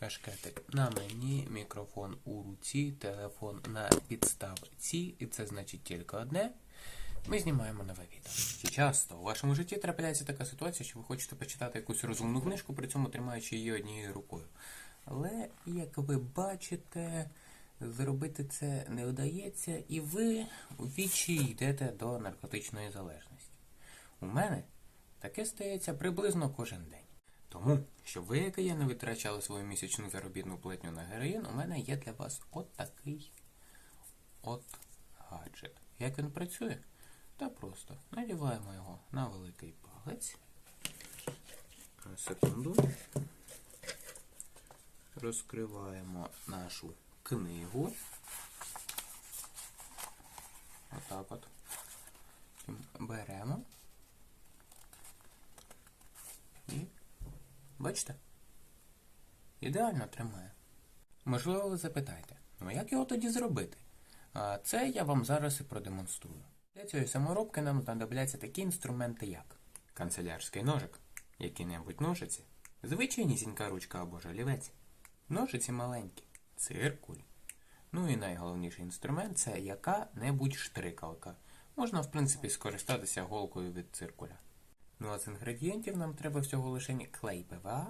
Кашкетик на мені, мікрофон у руці, телефон на підставці, і це значить тільки одне. Ми знімаємо нове відео. Часто у вашому житті трапляється така ситуація, що ви хочете почитати якусь розумну книжку, при цьому тримаючи її однією рукою. Але, як ви бачите, зробити це не вдається, і ви у вічі йдете до наркотичної залежності. У мене таке стається приблизно кожен день. Тому, щоб ви, як і я, не витрачали свою місячну заробітну платню на героїн, у мене є для вас от такий от гаджет. Як він працює? Та просто надіваємо його на великий палець. Секунду. Розкриваємо нашу книгу. Отак от. Беремо. І Бачите? Ідеально тримає. Можливо, ви запитаєте, ну як його тоді зробити? А це я вам зараз і продемонструю. Для цієї саморобки нам знадобляться такі інструменти, як канцелярський ножик, які-небудь ножиці, звичайнісінька ручка або жалівець, ножиці маленькі, циркуль. Ну і найголовніший інструмент це яка-небудь штрикалка. Можна, в принципі, скористатися голкою від циркуля. Ну а з інгредієнтів нам треба всього лише клей ПВА.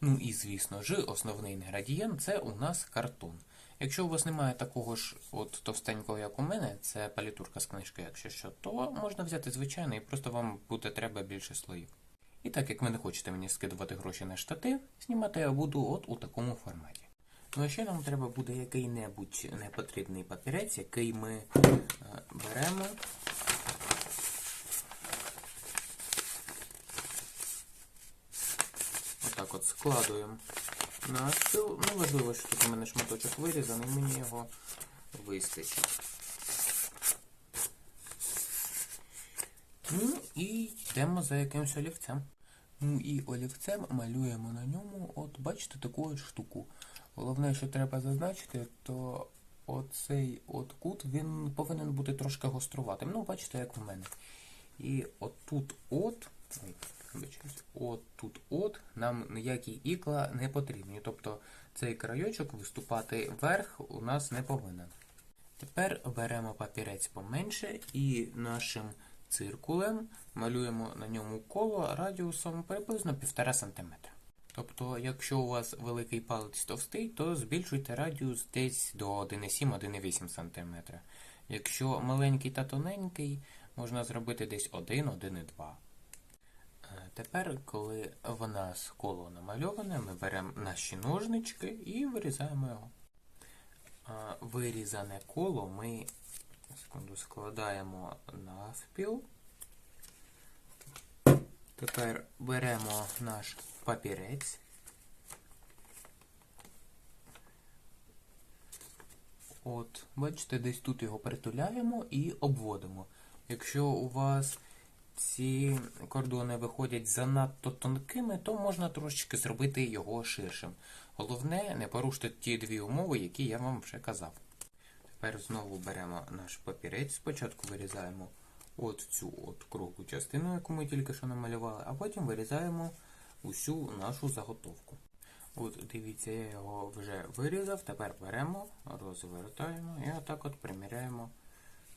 Ну і, звісно ж, основний інгредієнт це у нас картон. Якщо у вас немає такого ж от товстенького, як у мене, це палітурка з книжки, якщо що, то можна взяти звичайний і просто вам буде треба більше слоїв. І так як ви не хочете мені скидувати гроші на штатив, знімати я буду от у такому форматі. Ну а ще нам треба буде який-небудь непотрібний папірець, який ми е, беремо. Отак от складуємо на стіл. Ну, важливо, що тут у мене шматочок вирізаний, мені його вистачить. Ну і йдемо за якимось олівцем. Ну і олівцем малюємо на ньому, от бачите, таку от штуку. Головне, що треба зазначити, то оцей от кут він повинен бути трошки гоструватим. Ну, бачите, як в мене. І отут от. Ой, вибачаюсь, От тут от нам ніякі ікла не потрібні. Тобто цей крайочок виступати вверх у нас не повинен. Тепер беремо папірець поменше і нашим циркулем малюємо на ньому коло радіусом приблизно 1,5 см. Тобто, якщо у вас великий палець товстий, то збільшуйте радіус десь до 1,7-1,8 см. Якщо маленький та тоненький, можна зробити десь 1-1,2 Тепер, коли в нас коло намальоване, ми беремо наші ножнички і вирізаємо його. Вирізане коло ми секунду, складаємо навпіл. Тепер беремо наш папірець. От, бачите, десь тут його притуляємо і обводимо. Якщо у вас ці кордони виходять занадто тонкими, то можна трошечки зробити його ширшим. Головне, не порушити ті дві умови, які я вам вже казав. Тепер знову беремо наш папірець, спочатку вирізаємо от цю от круглу частину, яку ми тільки що намалювали, а потім вирізаємо усю нашу заготовку. От, дивіться, я його вже вирізав, тепер беремо, розвертаємо і отак от приміряємо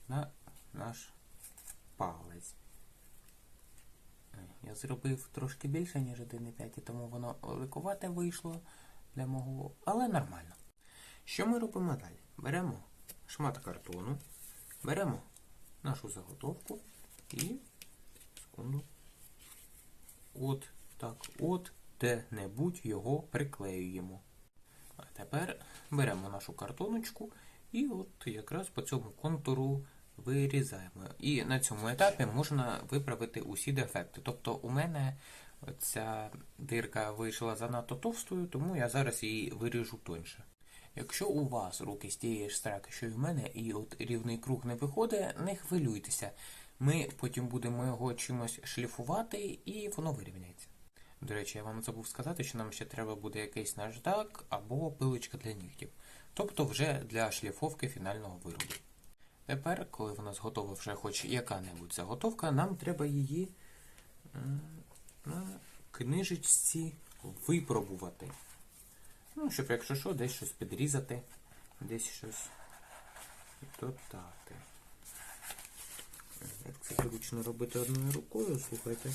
на наш палець. Я зробив трошки більше, ніж 1,5, тому воно великувате вийшло для мого, але нормально. Що ми робимо далі? Беремо шмат картону, беремо нашу заготовку і секунду, от так от де-небудь його приклеюємо. А тепер беремо нашу картоночку і от якраз по цьому контуру вирізаємо. І на цьому етапі можна виправити усі дефекти. Тобто у мене ця дирка вийшла занадто товстою, тому я зараз її виріжу тоньше. Якщо у вас руки з тієї ж страки, що й у мене, і от рівний круг не виходить, не хвилюйтеся. Ми потім будемо його чимось шліфувати і воно вирівняється. До речі, я вам забув сказати, що нам ще треба буде якийсь наждак або пилочка для нігтів. Тобто вже для шліфовки фінального виробу. Тепер, коли в нас готова вже хоч яка-небудь заготовка, нам треба її на книжечці випробувати. Ну, щоб якщо що, десь щось підрізати, десь щось додати. Як це зручно робити одною рукою, слухайте.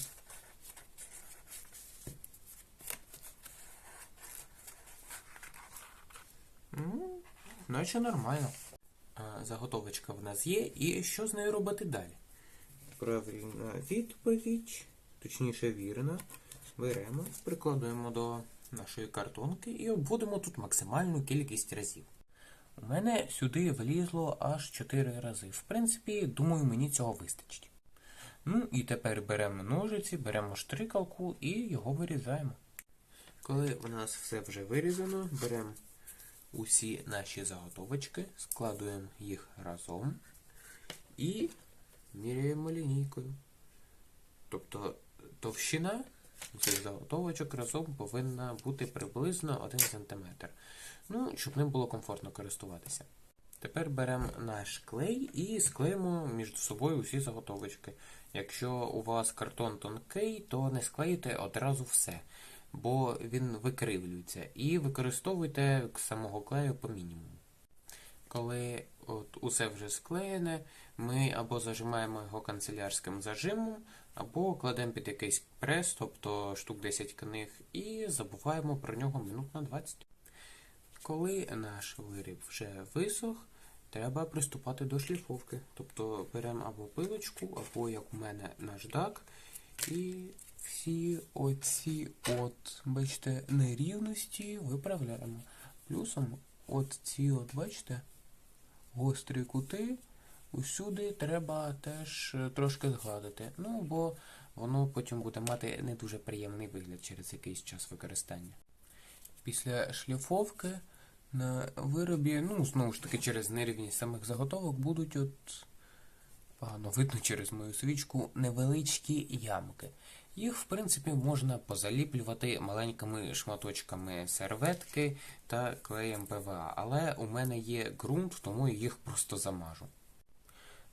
Ну, наче нормально. Заготовочка в нас є, і що з нею робити далі? Правильна відповідь, точніше вірна. Беремо, прикладуємо до нашої картонки і обводимо тут максимальну кількість разів. У мене сюди влізло аж 4 рази. В принципі, думаю, мені цього вистачить. Ну і тепер беремо ножиці, беремо штрикалку і його вирізаємо. Коли у нас все вже вирізано, беремо усі наші заготовочки, складуємо їх разом і міряємо лінійкою. Тобто товщина цих заготовочок разом повинна бути приблизно 1 см. Ну, щоб ним було комфортно користуватися. Тепер беремо наш клей і склеїмо між собою усі заготовочки. Якщо у вас картон тонкий, то не склеїте одразу все, бо він викривлюється. І використовуйте самого клею по мінімуму. Коли от усе вже склеєне, ми або зажимаємо його канцелярським зажимом, або кладемо під якийсь прес, тобто штук 10 книг, і забуваємо про нього минут на 20. Коли наш виріб вже висох, треба приступати до шліфовки. Тобто беремо або пилочку, або, як у мене, наждак. І всі оці от, бачите, нерівності виправляємо. Плюсом от ці от, бачите, гострі кути. Усюди треба теж трошки згладити. Ну, бо воно потім буде мати не дуже приємний вигляд через якийсь час використання. Після шліфовки на виробі, ну, знову ж таки, через нерівність самих заготовок будуть от погано видно через мою свічку невеличкі ямки. Їх, в принципі, можна позаліплювати маленькими шматочками серветки та клеєм ПВА, але у мене є ґрунт, тому я їх просто замажу.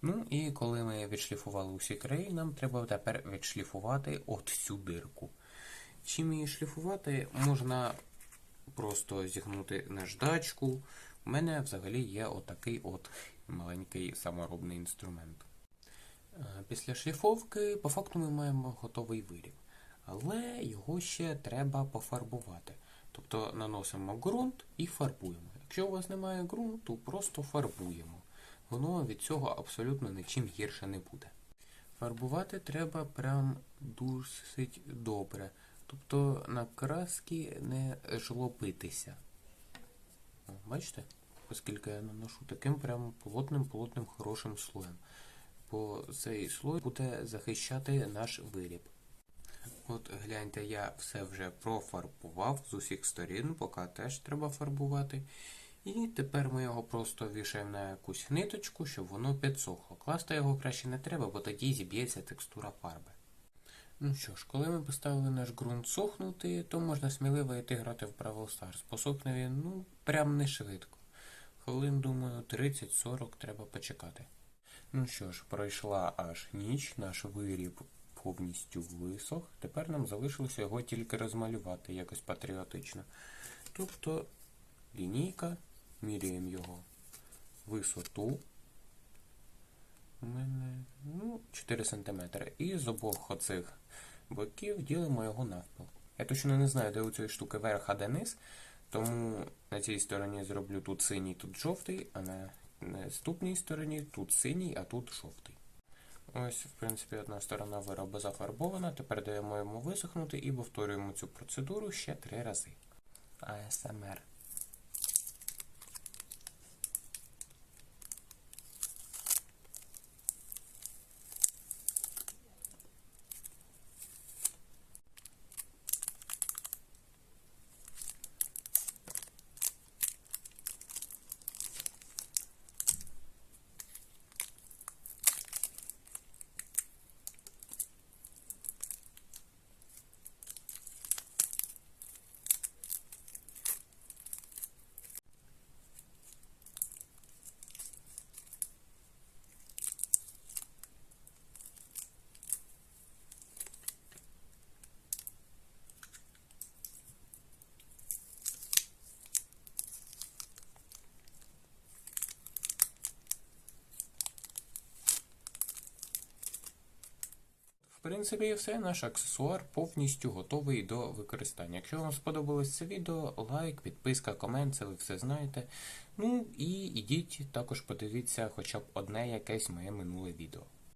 Ну і коли ми відшліфували усі краї, нам треба тепер відшліфувати от цю дирку. Чим її шліфувати, можна просто зігнути наждачку. У мене взагалі є отакий от маленький саморобний інструмент. Е, Після шліфовки, по факту, ми маємо готовий виріб. Але його ще треба пофарбувати. Тобто наносимо ґрунт і фарбуємо. Якщо у вас немає ґрунту, просто фарбуємо. Воно від цього абсолютно нічим гірше не буде. Фарбувати треба прям досить добре. Тобто на краски не жлобитися. О, бачите? Оскільки я наношу таким прям плотним-плотним хорошим слоєм. Бо цей слой буде захищати наш виріб. От гляньте, я все вже профарбував з усіх сторін, поки теж треба фарбувати. І тепер ми його просто вішаємо на якусь ниточку, щоб воно підсохло. Класти його краще не треба, бо тоді зіб'ється текстура фарби. Ну що ж, коли ми поставили наш ґрунт сохнути, то можна сміливо йти грати в Brawl Stars. Посохне він, ну, прям не швидко. Хвилин, думаю, 30-40 треба почекати. Ну що ж, пройшла аж ніч, наш виріб повністю висох. Тепер нам залишилося його тільки розмалювати якось патріотично. Тобто лінійка, міряємо його висоту. У мене ну, 4 см. І з обох оцих боків ділимо його навпіл. Я точно не знаю, де у цієї штуки верх, а де низ, тому на цій стороні зроблю тут синій, тут жовтий, а на наступній стороні тут синій, а тут жовтий. Ось, в принципі, одна сторона вироба зафарбована. Тепер даємо йому висохнути і повторюємо цю процедуру ще три рази. АСМР. Принципі, все. Наш аксесуар повністю готовий до використання. Якщо вам сподобалось це відео, лайк, підписка, комент, це ви все знаєте. Ну і ідіть також подивіться хоча б одне якесь моє минуле відео.